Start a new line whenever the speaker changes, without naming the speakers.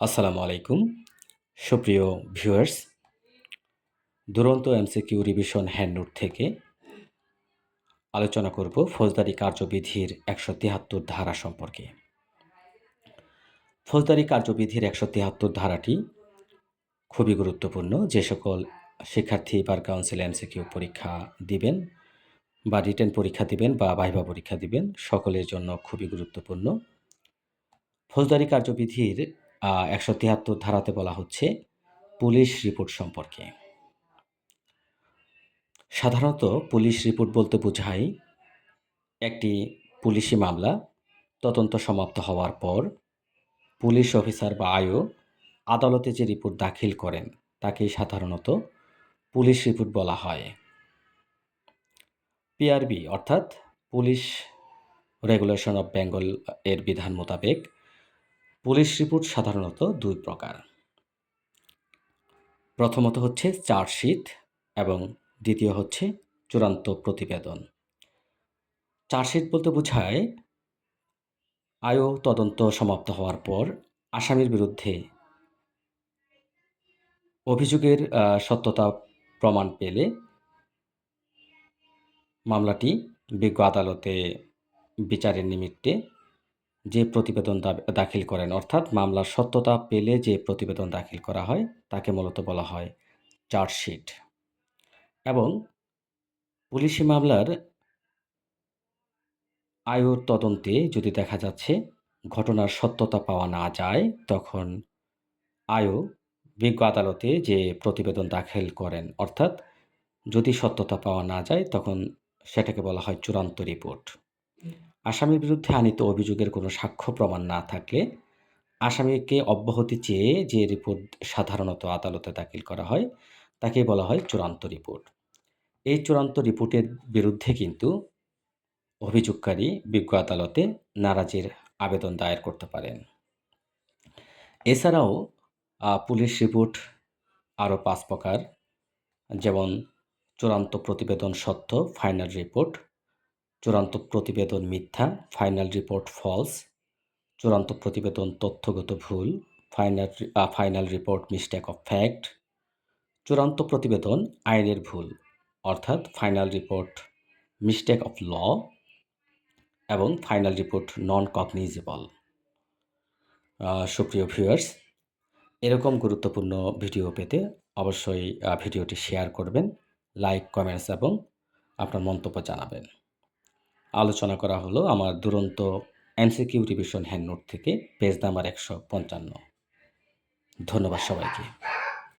আসসালামু আলাইকুম। সুপ্রিয় ভিউয়ার্স, দুরন্ত এমসিকিউ রিভিশন হ্যান্ডনোট থেকে আলোচনা করব ফৌজদারি কার্যবিধির একশো তিয়াত্তর ধারা সম্পর্কে। ফৌজদারি কার্যবিধির একশো তিয়াত্তর ধারাটি খুবই গুরুত্বপূর্ণ। যে সকল শিক্ষার্থী বার কাউন্সিল এমসিকিউ পরীক্ষা দিবেন বা রিটেন পরীক্ষা দিবেন বা ভাইভা পরীক্ষা দিবেন, সকলের জন্য খুবই গুরুত্বপূর্ণ। ফৌজদারি কার্যবিধির একশো তিয়াত্তর ধারাতে বলা হচ্ছে পুলিশ রিপোর্ট সম্পর্কে। সাধারণত পুলিশ রিপোর্ট বলতে বোঝায় একটি পুলিশি মামলা, তদন্ত সমাপ্ত হওয়ার পর পুলিশ অফিসার বা আয়ো আদালতে যে রিপোর্ট দাখিল করেন তাকেই সাধারণত পুলিশ রিপোর্ট বলা হয়। পিআরবি অর্থাৎ পুলিশ রেগুলেশন অফ বেঙ্গল এর বিধান মোতাবেক পুলিশ রিপোর্ট সাধারণত দুই প্রকার। প্রথমত হচ্ছে চার্জশিট এবং দ্বিতীয় হচ্ছে চূড়ান্ত প্রতিবেদন। চার্জশিট বলতে বোঝায় আয়ো তদন্ত সমাপ্ত হওয়ার পর আসামির বিরুদ্ধে অভিযোগের সত্যতা প্রমাণ পেলে মামলাটি বিজ্ঞ আদালতে বিচারের নিমিত্তে যে প্রতিবেদন দাখিল করেন, অর্থাৎ মামলার সত্যতা পেলে যে প্রতিবেদন দাখিল করা হয়, তাকে মূলত বলা হয় চার্জশিট। এবং পুলিশি মামলার আয়ুর তদন্তে যদি দেখা যাচ্ছে, ঘটনার সত্যতা পাওয়া না যায়, তখন আয়ু বিজ্ঞ আদালতে যে প্রতিবেদন দাখিল করেন, অর্থাৎ যদি সত্যতা পাওয়া না যায়, তখন সেটাকে বলা হয় চূড়ান্ত রিপোর্ট। আসামির বিরুদ্ধে আনিত অভিযোগের কোনো সাক্ষ্য প্রমাণ না থাকলে আসামিকে অব্যাহতি চেয়ে যে রিপোর্ট সাধারণত আদালতে দাখিল করা হয় তাকে বলা হয় চূড়ান্ত রিপোর্ট। এই চূড়ান্ত রিপোর্টের বিরুদ্ধে কিন্তু অভিযোগকারী বিজ্ঞ আদালতে নারাজির আবেদন দায়ের করতে পারেন। এছাড়াও পুলিশ রিপোর্ট আরও পাঁচ প্রকার, যেমন চূড়ান্ত প্রতিবেদন সত্য, ফাইনাল রিপোর্ট চূড়ান্ত প্রতিবেদন মিথ্যা ফাইনাল রিপোর্ট ফলস চূড়ান্ত প্রতিবেদন তথ্যগত ভুল final final report mistake of fact চূড়ান্ত প্রতিবেদন আইনের ভুল, অর্থাৎ final report mistake of law এবং ফাইনাল রিপোর্ট নন কগনিজেবল সুপ্রিয় ভিউয়ার্স এরকম গুরুত্বপূর্ণ ভিডিও পেতে অবশ্যই ভিডিওটি শেয়ার করবেন লাইক কমেন্টস এবং আপনার মন্তব্য জানাবেন। আলোচনা করা হলো আমার দুরন্ত এমসিকিউ রিভিশন হ্যান্ড নোট থেকে, পেজ নাম্বার একশো পঞ্চান্ন। ধন্যবাদ সবাইকে।